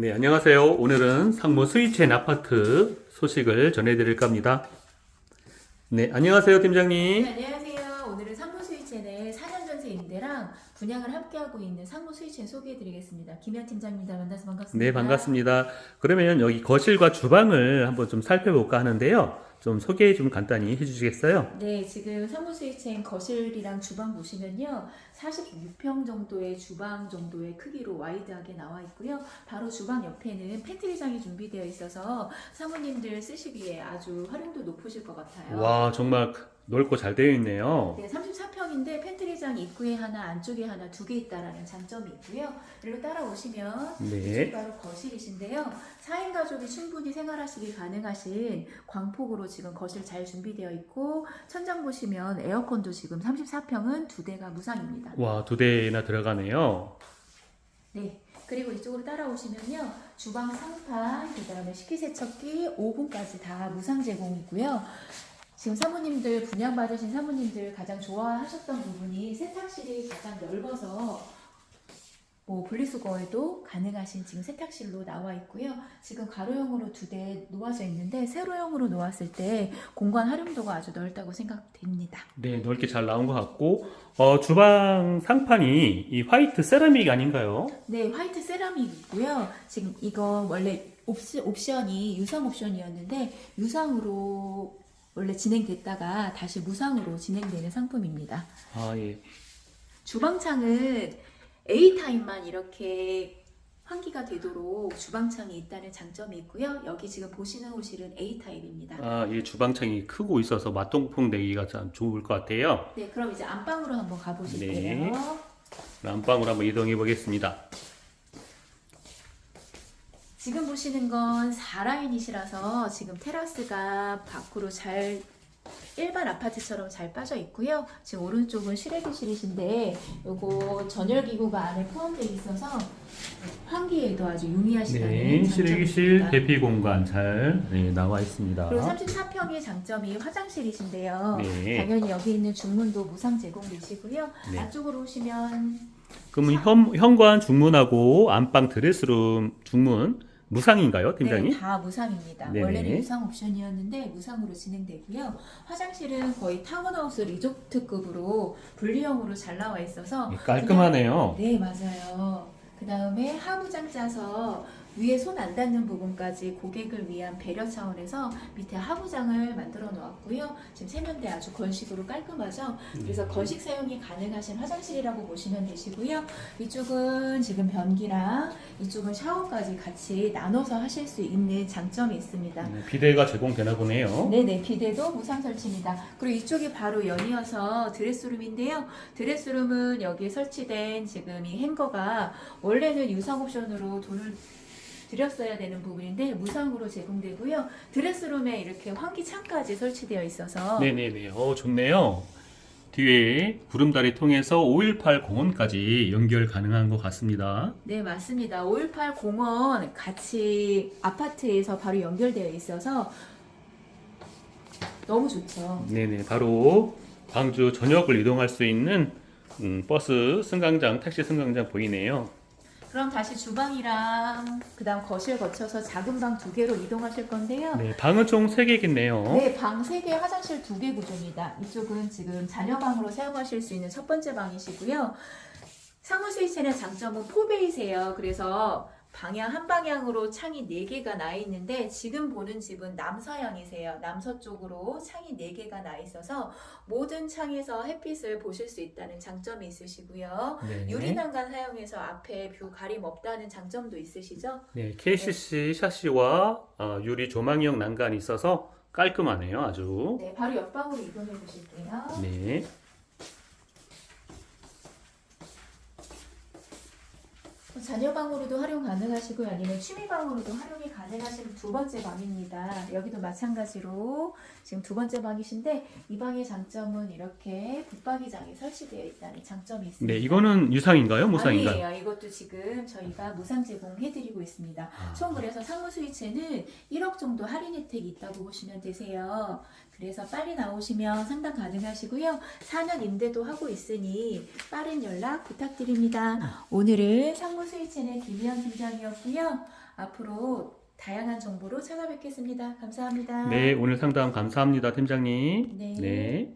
네, 안녕하세요. 오늘은 상무 스위첸 아파트 소식을 전해드릴까 합니다. 네, 안녕하세요, 팀장님. 네, 안녕하세요. 스위첸의 4년 전세 임대랑 분양을 함께하고 있는 상무 스위첸 소개해드리겠습니다. 김현 팀장입니다. 만나서 반갑습니다. 네, 반갑습니다. 그러면 여기 거실과 주방을 한번 좀 살펴볼까 하는데요. 좀 소개 좀 간단히 해주시겠어요? 네, 지금 상무 스위첸 거실이랑 주방 보시면요. 46평 정도의 주방 정도의 크기로 와이드하게 나와 있고요. 바로 주방 옆에는 팬트리장이 준비되어 있어서 사모님들 쓰시기에 아주 활용도 높으실 것 같아요. 와, 정말 넓고 잘 되어 있네요. 네, 34 평인데 팬트리장 입구에 하나, 안쪽에 하나 두 개 있다라는 장점이 있고요. 이리로 따라오시면 네. 이쪽이 바로 거실이신데요. 4인 가족이 충분히 생활하시기 가능하신 광폭으로 지금 거실 잘 준비되어 있고 천장 보시면 에어컨도 지금 34평은 두 대가 무상입니다. 와, 두 대나 들어가네요. 네. 그리고 이쪽으로 따라오시면요. 주방 상판, 그 다음에 식기세척기, 오븐까지 다 무상 제공이고요. 지금 사모님들, 분양받으신 사모님들 가장 좋아하셨던 부분이 세탁실이 가장 넓어서 뭐 분리수거에도 가능하신 지금 세탁실로 나와 있고요. 지금 가로형으로 두 대 놓아져 있는데 세로형으로 놓았을 때 공간 활용도가 아주 넓다고 생각됩니다. 네, 넓게 잘 나온 것 같고, 어, 주방 상판이 이 화이트 세라믹 아닌가요? 네, 화이트 세라믹이고요. 지금 이거 원래 옵시, 옵션이 유상 옵션이었는데 유상으로 원래 진행됐다가 다시 무상으로 진행되는 상품입니다. 아, 예. 주방창은 A 타입만 이렇게 환기가 되도록 주방창이 있다는 장점이 있고요. 여기 지금 보시는 호실은 A 타입입니다. 아, 이 주방창이 크고 있어서 맛동풍 내기가 참 좋을 것 같아요. 네, 그럼 이제 안방으로 한번 가보실게요. 네. 안방으로 한번 이동해 보겠습니다. 지금 보시는 건 4라인이시라서 지금 테라스가 밖으로 잘 일반 아파트처럼 잘 빠져 있고요. 지금 오른쪽은 실외기실이신데 요거 전열 기구가 안에 포함되어 있어서 환기에도 아주 용이하시다는 네, 실외기실. 대피 공간 잘 네, 나와 있습니다. 그리고 34평의 장점이 화장실이신데요. 네. 당연히 여기 있는 중문도 무상 제공되시고요. 네. 안쪽으로 오시면 그러면 현, 현관 중문하고 안방 드레스룸 중문 무상인가요, 팀장님? 네, 다 무상입니다. 네네. 원래는 유상 옵션이었는데 무상으로 진행되고요. 화장실은 거의 타운하우스 리조트급으로 분리형으로 잘 나와 있어서 네, 깔끔하네요. 네, 맞아요. 그 다음에 하부장 짜서 위에 손 안 닿는 부분까지 고객을 위한 배려 차원에서 밑에 하부장을 만들어 놓았고요. 지금 세면대 아주 건식으로 깔끔하죠. 그래서 네. 건식 사용이 가능하신 화장실이라고 보시면 되시고요. 이쪽은 지금 변기랑 이쪽은 샤워까지 같이 나눠서 하실 수 있는 장점이 있습니다. 네, 비대가 제공되나 보네요. 네네 비데도 무상 설치입니다. 그리고 이쪽이 바로 연이어서 드레스룸인데요. 드레스룸은 여기에 설치된 지금 이 행거가 원래는 유상 옵션으로 돈을 드렸어야 되는 부분인데 무상으로 제공되고요. 드레스룸에 이렇게 환기 창까지 설치되어 있어서 네네네. 어, 좋네요. 뒤에 구름다리 통해서 518 공원까지 연결 가능한 것 같습니다. 네 맞습니다. 518 공원 같이 아파트에서 바로 연결되어 있어서 너무 좋죠. 네네. 바로 광주 전역을 이동할 수 있는 음, 버스 승강장, 택시 승강장 보이네요. 그럼 다시 주방이랑 그다음 거실 거쳐서 작은 방 두 개로 이동하실 건데요. 네, 방은 총 3개겠네요. 네, 방 3개, 화장실 2개 구조입니다. 이쪽은 지금 자녀방으로 사용하실 수 있는 첫 번째 방이시고요. 스위치의 장점은 포베이세요. 그래서 방향 한 방향으로 창이 4개가 나 있는데 지금 보는 집은 남서향이세요. 남서쪽으로 창이 4개가 나 있어서 모든 창에서 햇빛을 보실 수 있다는 장점이 있으시고요. 네. 유리 난간 사용해서 앞에 뷰 가림 없다는 장점도 있으시죠? 네, KCC 샤시와 어, 유리 조망형 난간이 있어서 깔끔하네요, 아주. 네, 바로 옆방으로 이동해 보실게요. 네. 자녀 방으로도 활용 가능하시고요. 아니면 취미 방으로도 활용이 가능하신 두 번째 방입니다. 여기도 마찬가지로 지금 두 번째 방이신데 이 방의 장점은 이렇게 붙박이장이 설치되어 있다는 장점이 있습니다. 네, 이거는 유상인가요, 무상인가요? 아니에요. 이것도 지금 저희가 무상 제공해드리고 있습니다. 아. 총 그래서 상무 스위치는 1억 정도 할인 혜택이 있다고 보시면 되세요. 그래서 빨리 나오시면 상담 가능하시고요. 4년 임대도 하고 있으니 빠른 연락 부탁드립니다. 오늘은 상무 스위치의 김희연 팀장이었고요. 앞으로 다양한 정보로 찾아뵙겠습니다. 감사합니다. 네, 오늘 상담 감사합니다, 팀장님. 네. 네.